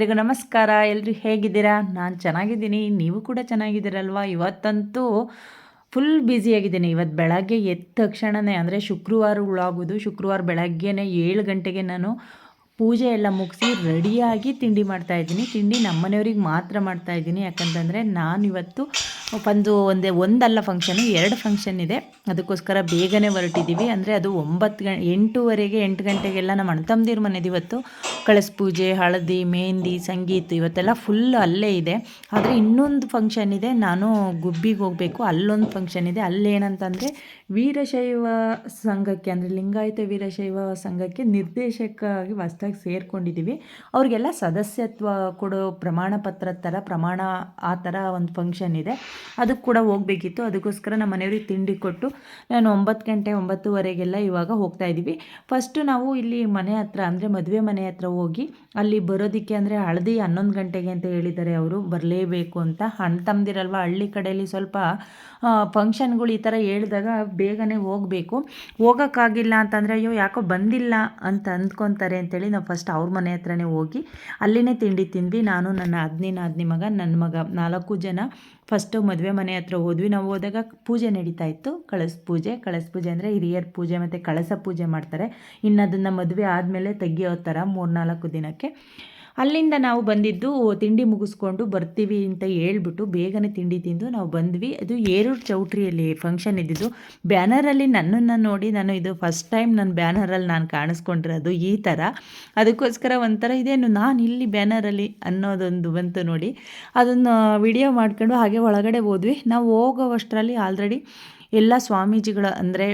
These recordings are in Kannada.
ಎಲ್ರಿಗೂ ನಮಸ್ಕಾರ. ಎಲ್ಲರೂ ಹೇಗಿದ್ದೀರಾ? ನಾನು ಚೆನ್ನಾಗಿದ್ದೀನಿ. ನೀವು ಕೂಡ ಚೆನ್ನಾಗಿದ್ದೀರಲ್ವಾ? ಇವತ್ತಂತೂ ಫುಲ್ ಬ್ಯುಸಿಯಾಗಿದ್ದೀನಿ ಇವತ್ತು ಬೆಳಗ್ಗೆ ಎದ್ದ ತಕ್ಷಣವೇ ಅಂದರೆ ಶುಕ್ರವಾರ ಉಳ್ಳಾಗೋದು ಶುಕ್ರವಾರ ಬೆಳಗ್ಗೆನೇ ಏಳು ಗಂಟೆಗೆ ನಾನು ಪೂಜೆ ಎಲ್ಲ ಮುಗಿಸಿ ರೆಡಿಯಾಗಿ ತಿಂಡಿ ಮಾಡ್ತಾಯಿದ್ದೀನಿ ತಿಂಡಿ ನಮ್ಮನೆಯವ್ರಿಗೆ ಮಾತ್ರ ಮಾಡ್ತಾಯಿದ್ದೀನಿ ಯಾಕಂತಂದರೆ ನಾನಿವತ್ತು ಒಂದು, ಒಂದೇ, ಒಂದಲ್ಲ ಫಂಕ್ಷನು ಎರಡು ಫಂಕ್ಷನ್ ಇದೆ. ಅದಕ್ಕೋಸ್ಕರ ಬೇಗನೆ ಹೊರಟಿದ್ದೀವಿ. ಅಂದರೆ ಅದು ಒಂಬತ್ತು ಗಂಟೆ ಎಂಟೂವರೆಗೆ, ಎಂಟು ಗಂಟೆಗೆಲ್ಲ ನಮ್ಮ ಅಣ್ಣ ತಮ್ಮದಿರ ಮನೆದು ಇವತ್ತು ಕಳಸ ಪೂಜೆ, ಹಳದಿ, ಮೆಹಂದಿ, ಸಂಗೀತ ಇವತ್ತೆಲ್ಲ ಫುಲ್ ಅಲ್ಲೇ ಇದೆ. ಆದರೆ ಇನ್ನೊಂದು ಫಂಕ್ಷನ್ ಇದೆ. ನಾನು ಗುಬ್ಬಿಗೆ ಹೋಗಬೇಕು. ಅಲ್ಲೊಂದು ಫಂಕ್ಷನ್ ಇದೆ. ಅಲ್ಲೇನಂತಂದರೆ ವೀರಶೈವ ಸಂಘಕ್ಕೆ, ಅಂದರೆ ಲಿಂಗಾಯತ ವೀರಶೈವ ಸಂಘಕ್ಕೆ ನಿರ್ದೇಶಕವಾಗಿ ಹೊಸ್ದಾಗಿ ಸೇರ್ಕೊಂಡಿದ್ದೀವಿ. ಅವ್ರಿಗೆಲ್ಲ ಸದಸ್ಯತ್ವ ಕೊಡೋ ಪ್ರಮಾಣ ಪತ್ರ ಥರ, ಪ್ರಮಾಣ ಆ ಥರ ಒಂದು ಫಂಕ್ಷನ್ ಇದೆ. ಅದಕ್ಕೆ ಕೂಡ ಹೋಗಬೇಕಿತ್ತು. ಅದಕ್ಕೋಸ್ಕರ ನಮ್ಮ ಮನೆಯವ್ರಿಗೆ ತಿಂಡಿ ಕೊಟ್ಟು ನಾನು ಒಂಬತ್ತು ಗಂಟೆ, ಒಂಬತ್ತುವರೆಗೆಲ್ಲ ಇವಾಗ ಹೋಗ್ತಾ ಇದ್ದೀವಿ. ಫಸ್ಟು ನಾವು ಇಲ್ಲಿ ಮನೆ ಹತ್ರ, ಅಂದರೆ ಮದುವೆ ಮನೆ ಹತ್ರ ಹೋಗಿ ಅಲ್ಲಿ ಬರೋದಕ್ಕೆ ಅಂದರೆ ಹಳದಿ ಹನ್ನೊಂದು ಗಂಟೆಗೆ ಅಂತ ಹೇಳಿದ್ದಾರೆ ಅವರು. ಬರಲೇಬೇಕು ಅಂತ. ಹಣ್ಣು ತಮ್ಮದಿರಲ್ವ ಹಳ್ಳಿ ಕಡೆಯಲ್ಲಿ ಸ್ವಲ್ಪ ಫಂಕ್ಷನ್ಗಳು ಈ ಥರ ಹೇಳಿದಾಗ ಬೇಗನೆ ಹೋಗಬೇಕು. ಹೋಗೋಕ್ಕಾಗಿಲ್ಲ ಅಂತಂದರೆ ಅಯ್ಯೋ ಯಾಕೋ ಬಂದಿಲ್ಲ ಅಂತ ಅಂದ್ಕೊತಾರೆ ಅಂತೇಳಿ ನಾವು ಫಸ್ಟ್ ಅವ್ರ ಮನೆ ಹತ್ರನೇ ಹೋಗಿ ಅಲ್ಲಿನೇ ತಿಂಡಿ ತಿಂದ್ವಿ. ನಾನು, ನನ್ನ ಅಗ್ನಿನ ನಾದಿನಿ ಮಗ ನನ್ನ ಮಗ ನಾಲ್ಕು ಜನ ಫಸ್ಟು ಮದುವೆ ಮನೆ ಹತ್ರ ಹೋದ್ವಿ. ನಾವು ಹೋದಾಗ ಪೂಜೆ ನಡೀತಾ ಇತ್ತು. ಕಳಸ ಪೂಜೆ ಕಳಸ ಪೂಜೆ ಅಂದರೆ ಹಿರಿಯರ ಪೂಜೆ ಮತ್ತು ಕಳಸ ಪೂಜೆ ಮಾಡ್ತಾರೆ. ಇನ್ನು ಅದನ್ನು ಮದುವೆ ಆದಮೇಲೆ ತೆಗಿಯೋ ಥರ ಮೂರು ನಾಲ್ಕು ದಿನಕ್ಕೆ. ಅಲ್ಲಿಂದ ನಾವು ಬಂದಿದ್ದು ತಿಂಡಿ ಮುಗಿಸ್ಕೊಂಡು ಬರ್ತೀವಿ ಅಂತ ಹೇಳ್ಬಿಟ್ಟು ಬೇಗನೆ ತಿಂಡಿ ತಿಂದು ನಾವು ಬಂದ್ವಿ. ಅದು ಏರೂರು ಚೌಟ್ರಿಯಲ್ಲಿ ಫಂಕ್ಷನ್ ಇದ್ದಿದ್ದು. ಬ್ಯಾನರಲ್ಲಿ ನನ್ನನ್ನು ನೋಡಿ ನಾನು ಇದು ಫಸ್ಟ್ ಟೈಮ್ ನನ್ನ ಬ್ಯಾನರಲ್ಲಿ ನಾನು ಕಾಣಿಸ್ಕೊಂಡಿರೋದು ಈ ಥರ ಅದಕ್ಕೋಸ್ಕರ ಒಂಥರ ಇದೇನು ನಾನು ಇಲ್ಲಿ ಬ್ಯಾನರಲ್ಲಿ ಅನ್ನೋದೊಂದು ಬಂತು ನೋಡಿ. ಅದನ್ನು ವಿಡಿಯೋ ಮಾಡ್ಕೊಂಡು ಹಾಗೆ ಒಳಗಡೆ ಹೋದ್ವಿ. ನಾವು ಹೋಗೋವಷ್ಟರಲ್ಲಿ ಆಲ್ರೆಡಿ ಎಲ್ಲ ಸ್ವಾಮೀಜಿಗಳ ಅಂದರೆ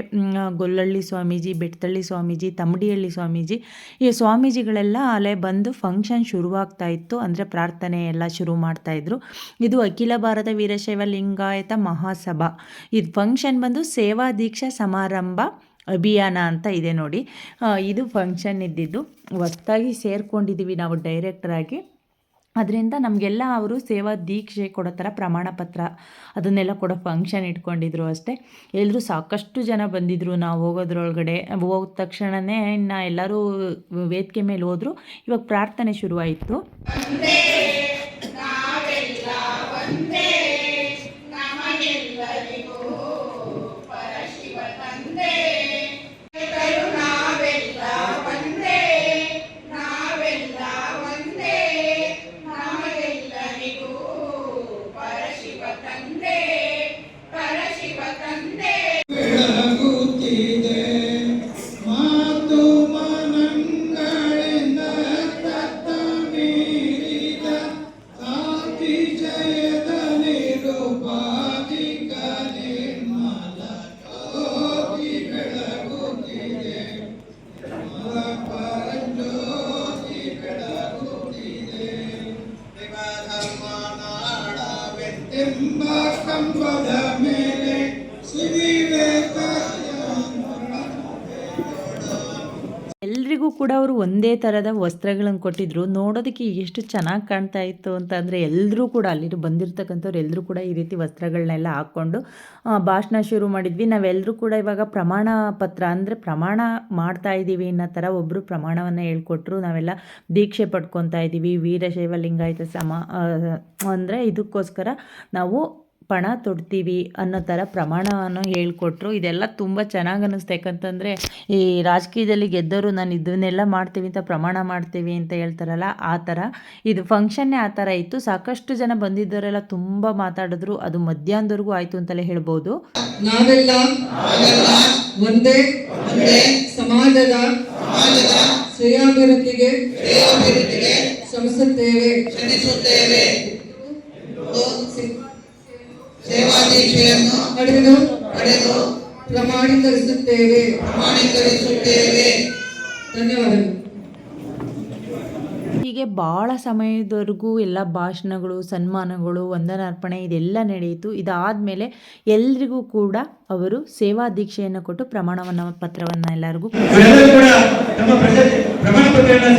ಗೊಲ್ಲಳ್ಳಿ ಸ್ವಾಮೀಜಿ, ಬೆಟ್ಟಳ್ಳಿ ಸ್ವಾಮೀಜಿ, ತಮ್ಮಡಿಹಳ್ಳಿ ಸ್ವಾಮೀಜಿ, ಈ ಸ್ವಾಮೀಜಿಗಳೆಲ್ಲ ಅಲ್ಲೇ ಬಂದು ಫಂಕ್ಷನ್ ಶುರುವಾಗ್ತಾ ಇತ್ತು. ಅಂದರೆ ಪ್ರಾರ್ಥನೆ ಎಲ್ಲ ಶುರು ಮಾಡ್ತಾಯಿದ್ರು ಇದು ಅಖಿಲ ಭಾರತ ವೀರಶೈವ ಲಿಂಗಾಯತ ಮಹಾಸಭಾ. ಇದು ಫಂಕ್ಷನ್ ಬಂದು ಸೇವಾ ದೀಕ್ಷಾ ಸಮಾರಂಭ ಅಭಿಯಾನ ಅಂತ ಇದೆ ನೋಡಿ. ಇದು ಫಂಕ್ಷನ್ ಇದ್ದಿದ್ದು. ಹೊಸ್ದಾಗಿ ಸೇರ್ಕೊಂಡಿದ್ದೀವಿ ನಾವು ಡೈರೆಕ್ಟ್ರಾಗಿ ಅದರಿಂದ ನಮಗೆಲ್ಲ ಅವರು ಸೇವಾ ದೀಕ್ಷೆ ಕೊಡೋ ಥರ ಪ್ರಮಾಣ ಪತ್ರ ಅದನ್ನೆಲ್ಲ ಕೊಡೋ ಫಂಕ್ಷನ್ ಇಟ್ಕೊಂಡಿದ್ರು ಅಷ್ಟೇ. ಎಲ್ಲರೂ ಸಾಕಷ್ಟು ಜನ ಬಂದಿದ್ದರು ನಾವು ಹೋಗೋದ್ರೊಳಗಡೆ ಹೋದ ತಕ್ಷಣವೇ ಇನ್ನು ಎಲ್ಲರೂ ವೇದಿಕೆ ಮೇಲೆ ಹೋದರು. ಇವಾಗ ಪ್ರಾರ್ಥನೆ ಶುರುವಾಯಿತು. ವಿಜಯದ ನಿರುಪಾಧಿ ಕೂಡ ಅವರು ಒಂದೇ ಥರದ ವಸ್ತ್ರಗಳನ್ನು ಕೊಟ್ಟಿದ್ರು. ನೋಡೋದಕ್ಕೆ ಎಷ್ಟು ಚೆನ್ನಾಗಿ ಕಾಣ್ತಾ ಇತ್ತು ಅಂತ ಅಂದರೆ ಎಲ್ಲರೂ ಕೂಡ ಅಲ್ಲಿರು ಬಂದಿರತಕ್ಕಂಥವ್ರು ಎಲ್ಲರೂ ಕೂಡ ಈ ರೀತಿ ವಸ್ತ್ರಗಳನ್ನೆಲ್ಲ ಹಾಕ್ಕೊಂಡು ಭಾಷಣ ಶುರು ಮಾಡಿದ್ವಿ. ನಾವೆಲ್ಲರೂ ಕೂಡ ಇವಾಗ ಪ್ರಮಾಣ ಪತ್ರ ಅಂದರೆ ಪ್ರಮಾಣ ಮಾಡ್ತಾ ಇದ್ದೀವಿ ಅನ್ನೋ ಥರ ಒಬ್ಬರು ಪ್ರಮಾಣವನ್ನು ಹೇಳ್ಕೊಟ್ರು. ನಾವೆಲ್ಲ ದೀಕ್ಷೆ ಪಡ್ಕೊತಾ ಇದ್ದೀವಿ. ವೀರಶೈವ ಲಿಂಗಾಯತ ಸಮ ಅಂದರೆ ಇದಕ್ಕೋಸ್ಕರ ನಾವು ಪಣ ತೊಡ್ತೀವಿ ಅನ್ನೋ ಥರ ಪ್ರಮಾಣವನ್ನು ಹೇಳ್ಕೊಟ್ರು. ಇದೆಲ್ಲ ತುಂಬ ಚೆನ್ನಾಗಿ ಅನ್ನಿಸ್ತು. ಯಾಕಂತಂದರೆ ಈ ರಾಜಕೀಯದಲ್ಲಿ ಗೆದ್ದವರು ನಾನು ಇದನ್ನೆಲ್ಲ ಮಾಡ್ತೀವಿ ಅಂತ ಪ್ರಮಾಣ ಮಾಡ್ತೀವಿ ಅಂತ ಹೇಳ್ತಾರಲ್ಲ ಆ ಥರ ಇದು ಫಂಕ್ಷನ್ನೇ ಆ ಥರ ಇತ್ತು. ಸಾಕಷ್ಟು ಜನ ಬಂದಿದ್ದವರೆಲ್ಲ ತುಂಬ ಮಾತಾಡಿದ್ರು. ಅದು ಮಧ್ಯಾಹ್ನದವರೆಗೂ ಆಯಿತು ಅಂತಲೇ ಹೇಳ್ಬೋದು. ನಾವೆಲ್ಲ ಒಂದೇ ಸಮಾಜದ ಶ್ರೇಯಾಭಿವೃದ್ಧಿಗೆ ಶ್ರಮಿಸುತ್ತೇವೆ. ಸೇವಾದೀಕ್ಷೆಯನ್ನು ಪಡೆದು ಪಡೆದು ಪ್ರಮಾಣೀಕರಿಸುತ್ತೇವೆ. ಪ್ರಮಾಣೀಕರಿಸುತ್ತೇವೆ. ಧನ್ಯವಾದಗಳು. ಹೀಗೆ ಭಾಳ ಸಮಯದವರೆಗೂ ಎಲ್ಲ ಭಾಷಣಗಳು ಸನ್ಮಾನಗಳು ವಂದನಾರ್ಪಣೆ ಇದೆಲ್ಲ ನಡೆಯಿತು. ಇದಾದಮೇಲೆ ಎಲ್ರಿಗೂ ಕೂಡ ಅವರು ಸೇವಾ ದೀಕ್ಷೆಯನ್ನು ಕೊಟ್ಟು ಪ್ರಮಾಣವನ್ನು ಪತ್ರವನ್ನು ಎಲ್ಲರಿಗೂ ಪ್ರಮಾಣ ಪತ್ರವನ್ನು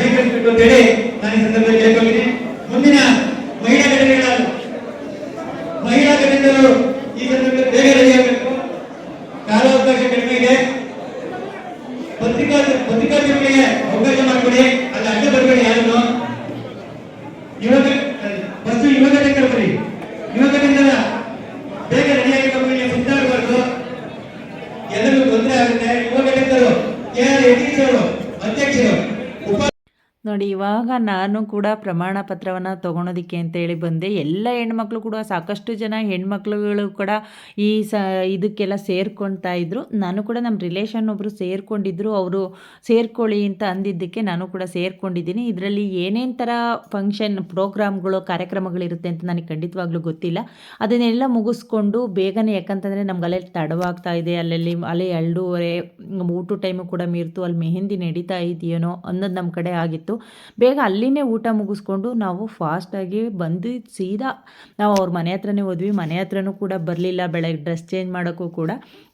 ನಾನು ಕೂಡ ಪ್ರಮಾಣ ಪತ್ರವನ್ನು ತೊಗೊಳೋದಕ್ಕೆ ಅಂತೇಳಿ ಬಂದೆ. ಎಲ್ಲ ಹೆಣ್ಮಕ್ಳು ಕೂಡ ಸಾಕಷ್ಟು ಜನ ಹೆಣ್ಮಕ್ಳುಗಳು ಕೂಡ ಈ ಸ, ಇದಕ್ಕೆಲ್ಲ ಸೇರ್ಕೊಳ್ತಾ ಇದ್ರು. ನಾನು ಕೂಡ ನಮ್ಮ ರಿಲೇಷನ್ ಒಬ್ಬರು ಸೇರ್ಕೊಂಡಿದ್ರು. ಅವರು ಸೇರ್ಕೊಳ್ಳಿ ಅಂತ ಅಂದಿದ್ದಕ್ಕೆ ನಾನು ಕೂಡ ಸೇರ್ಕೊಂಡಿದ್ದೀನಿ. ಇದರಲ್ಲಿ ಏನೇನು ಥರ ಫಂಕ್ಷನ್ ಪ್ರೋಗ್ರಾಮ್ಗಳು ಕಾರ್ಯಕ್ರಮಗಳಿರುತ್ತೆ ಅಂತ ನನಗೆ ಖಂಡಿತವಾಗ್ಲೂ ಗೊತ್ತಿಲ್ಲ. ಅದನ್ನೆಲ್ಲ ಮುಗಿಸ್ಕೊಂಡು ಬೇಗನೆ ಯಾಕಂತಂದರೆ ನಮ್ಗೆ ತಡವಾಗ್ತಾ ಇದೆ. ಅಲ್ಲಲ್ಲಿ ಅಲ್ಲಿ ಎರಡೂವರೆ ಊಟ ಟೈಮು ಕೂಡ ಮೀರ್ತು, ಅಲ್ಲಿ ಮೆಹಂದಿ ನಡೀತಾ ಇದೆಯೇನೋ ಅನ್ನೋದು ನಮ್ಮ ಕಡೆ ಆಗಿತ್ತು. ಬೇಗ ಅಲ್ಲಿನೇ ಊಟ ಮುಗಿಸ್ಕೊಂಡು ನಾವು ಫಾಸ್ಟಾಗಿ ಬಂದು ಸೀದಾ ನಾವು ಅವ್ರ ಮನೆ ಹತ್ರನೇ ಹೋದ್ವಿ. ಮನೆ ಹತ್ರನೂ ಕೂಡ ಬರಲಿಲ್ಲ. ಬೆಳಗ್ಗೆ ಡ್ರೆಸ್ ಚೇಂಜ್ ಮಾಡೋಕ್ಕೂ ಕೂಡ.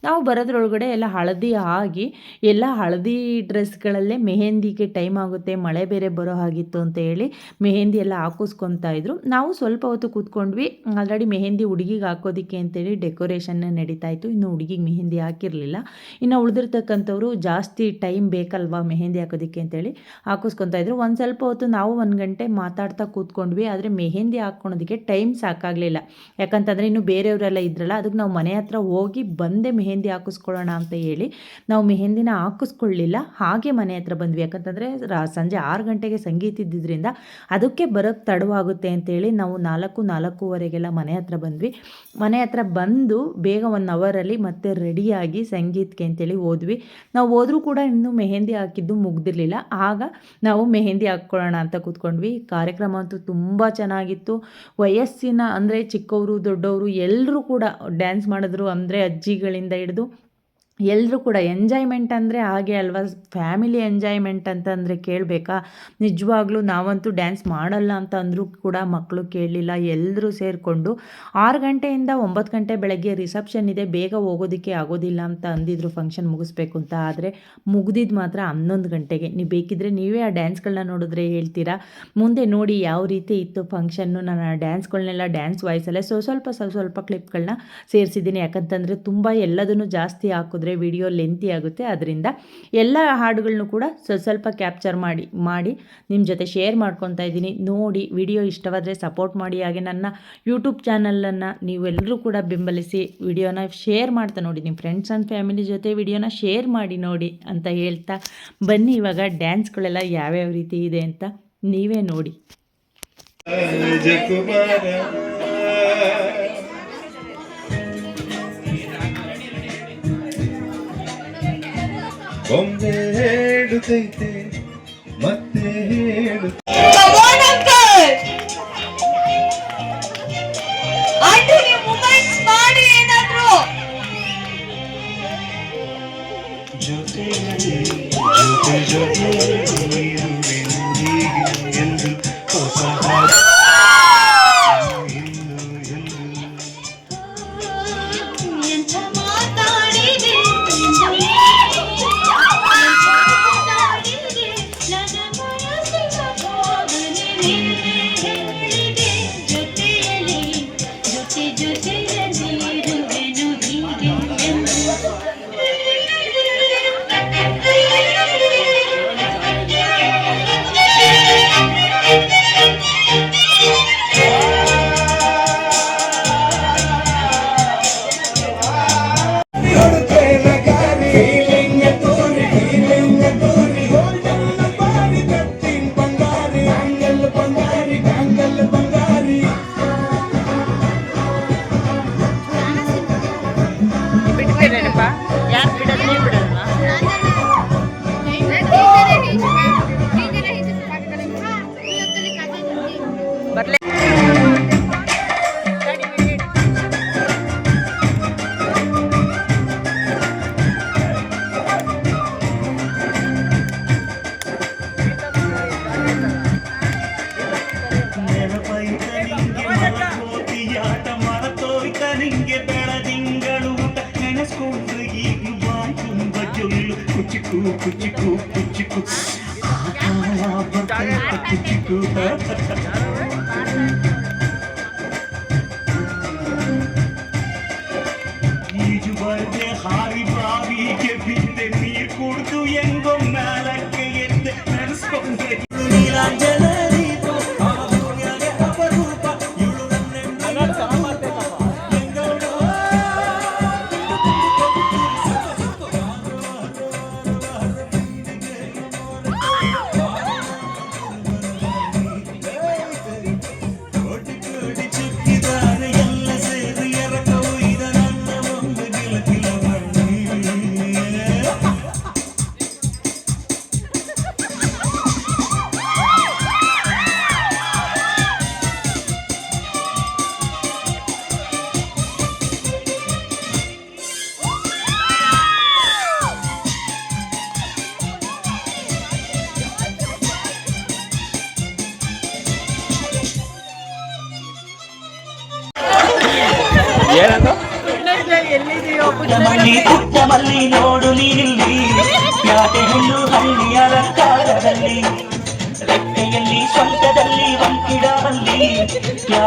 ನಾವು ಬರೋದ್ರೊಳಗಡೆ ಎಲ್ಲ ಹಳದಿ ಆಗಿ ಎಲ್ಲ ಹಳದಿ ಡ್ರೆಸ್ಗಳಲ್ಲೇ ಮೆಹೆಂದಿಗೆ ಟೈಮ್ ಆಗುತ್ತೆ. ಮಳೆ ಬೇರೆ ಬರೋ ಹಾಗಿತ್ತು ಅಂತ ಹೇಳಿ ಮೆಹೆಂದಿ ಎಲ್ಲ ಹಾಕಿಸ್ಕೊತಾ ಇದ್ರು. ನಾವು ಸ್ವಲ್ಪ ಹೊತ್ತು ಕೂತ್ಕೊಂಡ್ವಿ. ಆಲ್ರೆಡಿ ಮೆಹೆಂದಿ ಹುಡುಗಿಗೆ ಹಾಕೋದಕ್ಕೆ ಅಂತೇಳಿ ಡೆಕೋರೇಷನ್ ನಡೀತಾ ಇತ್ತು. ಇನ್ನು ಹುಡುಗಿಗೆ ಮೆಹೆಂದಿ ಹಾಕಿರಲಿಲ್ಲ. ಇನ್ನು ಉಳಿದಿರ್ತಕ್ಕಂಥವ್ರು ಜಾಸ್ತಿ ಟೈಮ್ ಬೇಕಲ್ವಾ ಮೆಹೆಂದಿ ಹಾಕೋದಿಕ್ಕೆ ಅಂತೇಳಿ ಹಾಕಿಸ್ಕೊತಾ ಇದ್ರು. ಒಂದು ಸ್ವಲ್ಪ ಹೊತ್ತು ನಾವು ಒಂದು ಗಂಟೆ ಮಾತಾಡ್ತಾ ಕೂತ್ಕೊಂಡ್ವಿ, ಆದರೆ ಮೆಹೆಂದಿ ಹಾಕ್ಕೊಳೋದಕ್ಕೆ ಟೈಮ್ ಸಾಕಾಗಲಿಲ್ಲ. ಯಾಕಂತಂದರೆ ಇನ್ನು ಬೇರೆಯವರೆಲ್ಲ ಇದ್ರಲ್ಲ, ಅದಕ್ಕೆ ನಾವು ಮನೆ ಹತ್ರ ಹೋಗಿ ಬಂದೆ ಮೆಹೆಂದಿ ಹಾಕಿಸ್ಕೊಳ್ಳೋಣ ಅಂತ ಹೇಳಿ ನಾವು ಮೆಹೆಂದಿನ ಹಾಕಿಸ್ಕೊಳ್ಳಿಲ್ಲ, ಹಾಗೆ ಮನೆ ಹತ್ರ ಬಂದ್ವಿ. ಯಾಕಂತಂದರೆ ರಾ, ಸಂಜೆ ಆರು ಗಂಟೆಗೆ ಸಂಗೀತ ಇದ್ದಿದ್ದರಿಂದ ಅದಕ್ಕೆ ಬರೋಕ್ಕೆ ತಡವಾಗುತ್ತೆ ಅಂತೇಳಿ ನಾವು ನಾಲ್ಕು, ನಾಲ್ಕೂವರೆಗೆಲ್ಲ ಮನೆ ಹತ್ರ ಬಂದ್ವಿ. ಮನೆ ಹತ್ರ ಬಂದು ಬೇಗ ಒನ್ ಅವರಲ್ಲಿ ಮತ್ತೆ ರೆಡಿಯಾಗಿ ಸಂಗೀತಕ್ಕೆ ಅಂತೇಳಿ ಹೋದ್ವಿ. ನಾವು ಹೋದ್ರೂ ಕೂಡ ಇನ್ನೂ ಮೆಹೆಂದಿ ಹಾಕಿದ್ದು ಮುಗ್ದಿರಲಿಲ್ಲ. ಆಗ ನಾವು ಮೆಹೆಂದಿ ಹಾಕ್ಕೊಳ್ಳೋಣ ಅಂತ ಕೂತ್ಕೊಂಡ್ವಿ. ಕಾರ್ಯಕ್ರಮ ಅಂತೂ ತುಂಬ ಚೆನ್ನಾಗಿತ್ತು. ವಯಸ್ಸಿನ ಅಂದರೆ ಚಿಕ್ಕವರು, ದೊಡ್ಡವರು ಎಲ್ಲರೂ ಕೂಡ ಡ್ಯಾನ್ಸ್ ಮಾಡಿದ್ರು ಅಂದರೆ ಅಜ್ಜಿಗಳಿಂದ ಹಿಡಿದು ಎಲ್ಲರೂ ಕೂಡ ಎಂಜಾಯ್ಮೆಂಟ್ ಅಂದರೆ ಹಾಗೆ ಅಲ್ವಾ? ಫ್ಯಾಮಿಲಿ ಎಂಜಾಯ್ಮೆಂಟ್ ಅಂತಂದರೆ ಕೇಳಬೇಕಾ? ನಿಜವಾಗ್ಲೂ ನಾವಂತೂ ಡ್ಯಾನ್ಸ್ ಮಾಡಲ್ಲ ಅಂತ ಅಂದರೂ ಕೂಡ ಮಕ್ಕಳು ಕೇಳಲಿಲ್ಲ ಎಲ್ಲರೂ ಸೇರಿಕೊಂಡು ಆರು ಗಂಟೆಯಿಂದ ಒಂಬತ್ತು ಗಂಟೆ ಬೆಳಗ್ಗೆ ರಿಸೆಪ್ಷನ್ ಇದೆ, ಬೇಗ ಹೋಗೋದಕ್ಕೆ ಆಗೋದಿಲ್ಲ ಅಂತ ಅಂದಿದ್ರು ಫಂಕ್ಷನ್ ಮುಗಿಸ್ಬೇಕು ಅಂತ. ಆದರೆ ಮುಗಿದಿದ್ದು ಮಾತ್ರ ಹನ್ನೊಂದು ಗಂಟೆಗೆ. ನೀವು ಬೇಕಿದ್ರೆ ನೀವೇ ಆ ಡ್ಯಾನ್ಸ್ಗಳನ್ನ ನೋಡಿದ್ರೆ ಹೇಳ್ತೀರಾ? ಮುಂದೆ ನೋಡಿ ಯಾವ ರೀತಿ ಇತ್ತು ಫಂಕ್ಷನ್ನು ನಾನು ಆ ಡ್ಯಾನ್ಸ್ಗಳನ್ನೆಲ್ಲ ಡ್ಯಾನ್ಸ್ ವಾಯ್ಸಲ್ಲೇ ಸೊ ಸ್ವಲ್ಪ ಸ್ವಲ್ಪ ಸ್ವಲ್ಪ ಕ್ಲಿಪ್ಗಳನ್ನ ಸೇರಿಸಿದ್ದೀನಿ. ಯಾಕಂತಂದರೆ ತುಂಬ ಎಲ್ಲದನ್ನು ಜಾಸ್ತಿ ಹಾಕಿದ್ರೆ ವಿಡಿಯೋ ಲೆಂತಿ ಆಗುತ್ತೆ. ಅದರಿಂದ ಎಲ್ಲ ಹಾಡುಗಳನ್ನು ಕೂಡ ಸ್ವಲ್ಪ ಕ್ಯಾಪ್ಚರ್ ಮಾಡಿ ಮಾಡಿ ನಿಮ್ಮ ಜೊತೆ ಶೇರ್ ಮಾಡ್ಕೊತಾ ಇದ್ದೀನಿ. ನೋಡಿ ವಿಡಿಯೋ ಇಷ್ಟವಾದರೆ ಸಪೋರ್ಟ್ ಮಾಡಿ. ಹಾಗೆ ನನ್ನ ಯೂಟ್ಯೂಬ್ ಚಾನಲನ್ನು ನೀವೆಲ್ಲರೂ ಕೂಡ ಬೆಂಬಲಿಸಿ ವಿಡಿಯೋನ ಶೇರ್ ಮಾಡ್ತಾ ನೋಡಿ. ನಿಮ್ಮ ಫ್ರೆಂಡ್ಸ್ ಆ್ಯಂಡ್ ಫ್ಯಾಮಿಲಿ ಜೊತೆ ವಿಡಿಯೋನ ಶೇರ್ ಮಾಡಿ ನೋಡಿ ಅಂತ ಹೇಳ್ತಾ ಬನ್ನಿ. ಇವಾಗ ಡ್ಯಾನ್ಸ್ಗಳೆಲ್ಲ ಯಾವ್ಯಾವ ರೀತಿ ಇದೆ ಅಂತ ನೀವೇ ನೋಡಿ. ಬೊಂಬೆ ಹೇಳುತ್ತೈತೆ ಮತ್ತೆ ಹೇಳು. ಜೊತೆ on,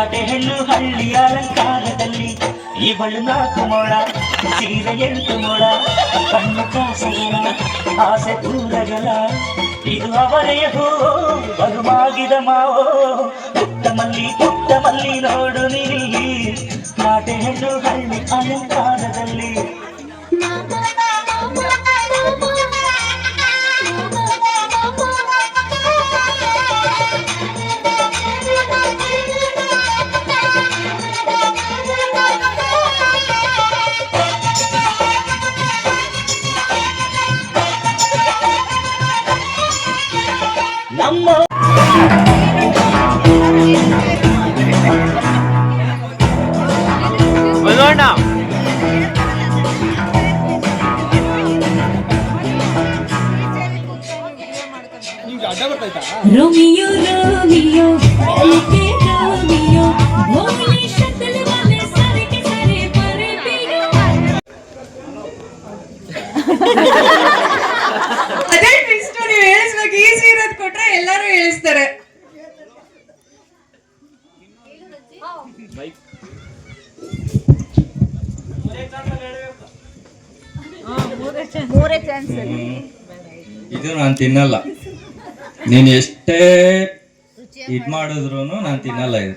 ಯಾಕೆ ಹೆಣ್ಣು ಹಳ್ಳಿಯ ಅಲಂಕಾರದಲ್ಲಿ ಇವಳು ನಾಲ್ಕು ಮೊಳ ಸೀರೆ ಎಂಟು ಮೊಳ ಕಣ್ಣು ಕಾಸಗಳ ಆಸೆ ದೂರಗಳ ಇದು ಅವರೆಯ ಹೂ ಬಲುವಾಗಿದ ಮಾವೋ ಪುಟ್ಟ ಮಲ್ಲಿ ಪುಟ್ಟ ಮಲ್ಲಿ ನೋಡು ನೀನಿಲ್ಲಿ ನಾಟೆ ಹೆಣ್ಣು ಹಳ್ಳಿ ಅಲಂಕಾರದಲ್ಲಿ ತಿನ್ನಲ್ಲ. ನೀನು ಎಷ್ಟೇ ಇದ್ ಮಾಡಿದ್ರು ನಾನು ತಿನ್ನಲ್ಲ ಇದು.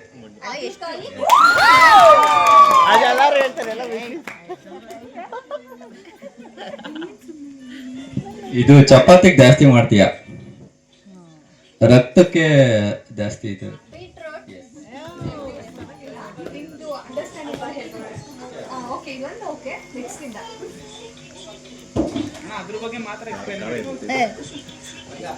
ಚಪಾತಿಗೆ ಜಾಸ್ತಿ ಮಾಡ್ತೀಯ? ರಕ್ತಕ್ಕೆ ಜಾಸ್ತಿ ಇದು. ಅದ್ರ ಬಗ್ಗೆ ಮಾತ್ರ ಎಕ್ಸ್ಪ್ಲೈನ್ ಮಾಡಿ ಅಯ್ಯೋ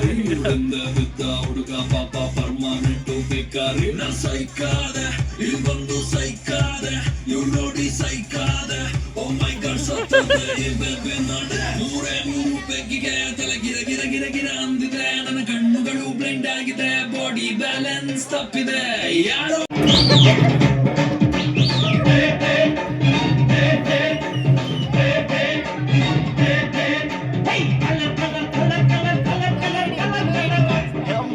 ಪಿಕಾರಿ ಉಡಂದ ಬಿದ್ದ ಹುಡುಗ ಪಾಪ, ಪರ್ಮನೆಂಟು ಪಿಕಾರಿ ನ ಸೈಕಾದೆ ಇಲ್ಲಿ ಬಂದು ಸೈಕಾದೆ ಇವ್ ನೋಡಿ ಸೈಕಾದೆ. ಓ ಮೈ ಗಾಡ್ ಸತ್ತದೆ ಈ ಬೇಬಿ ನೂರು ಬೆಕ್ಕಿಗೆ ತಲೆ ಗಿರ ಗಿರ ಗಿರ ಗಿರ ಅಂದಿದೆ. ನನ್ನ ಕಣ್ಣುಗಳು ಬ್ಲೆಂಡ್ ಆಗಿದೆ. ಬಾಡಿ ಬ್ಯಾಲೆನ್ಸ್ ತಪ್ಪಿದೆ. ಯಾರೋ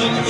Oh,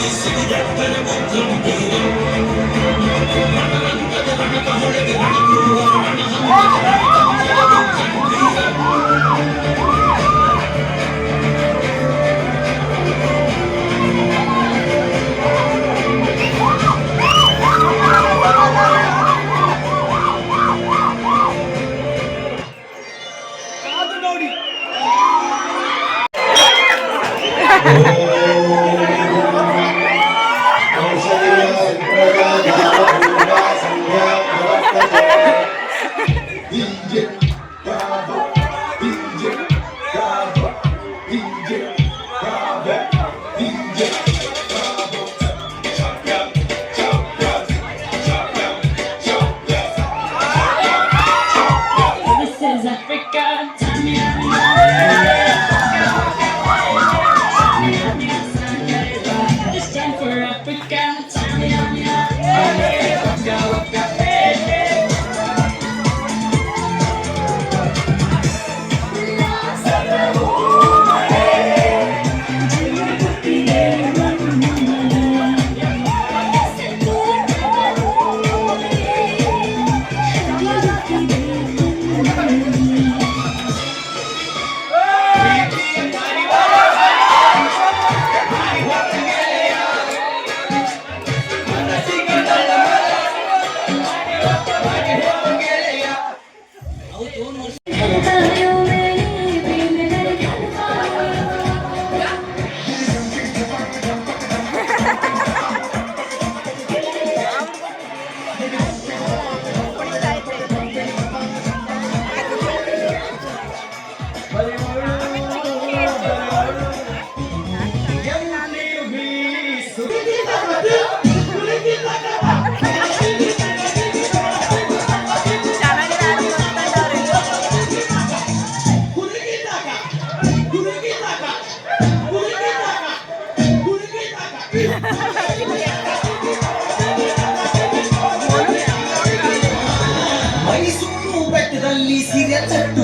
ಮೈಸೂರು ಬೆಟ್ಟದಲ್ಲಿ ಸಿರಿಯ ಚಟ್ಟು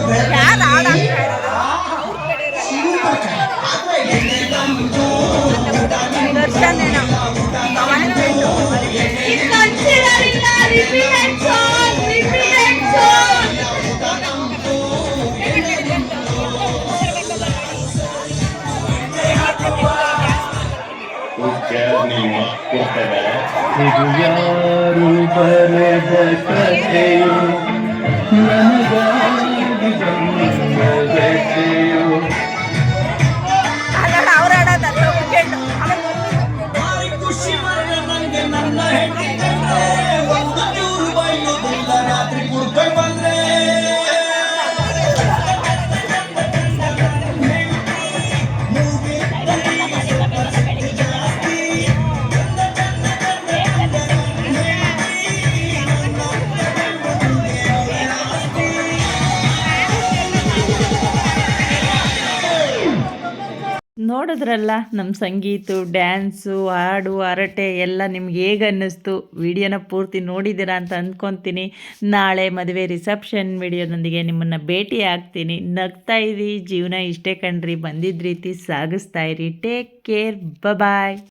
Consider ಯಾರು ಬರೆದ ಕಥೆಯು ನನಗಾಗಿ ಬಂದ ನೋಡಿದ್ರಲ್ಲ ನಮ್ಮ ಸಂಗೀತು, ಡ್ಯಾನ್ಸು, ಹಾಡು, ಹರಟೆ ಎಲ್ಲ ನಿಮ್ಗೆ ಹೇಗೆ ಅನ್ನಿಸ್ತು? ವಿಡಿಯೋನ ಪೂರ್ತಿ ನೋಡಿದ್ದೀರಾ ಅಂತ ಅಂದ್ಕೊತೀನಿ. ನಾಳೆ ಮದುವೆ ರಿಸೆಪ್ಷನ್ ವಿಡಿಯೋದೊಂದಿಗೆ ನಿಮ್ಮನ್ನು ಭೇಟಿ ಆಗ್ತೀನಿ. ನಗ್ತಾ ಇರಿ, ಜೀವನ ಇಷ್ಟೇ ಕಣ್ರಿ. ಬಂದಿದ್ದ ರೀತಿ ಸಾಗಿಸ್ತಾ ಇರಿ. Take care bye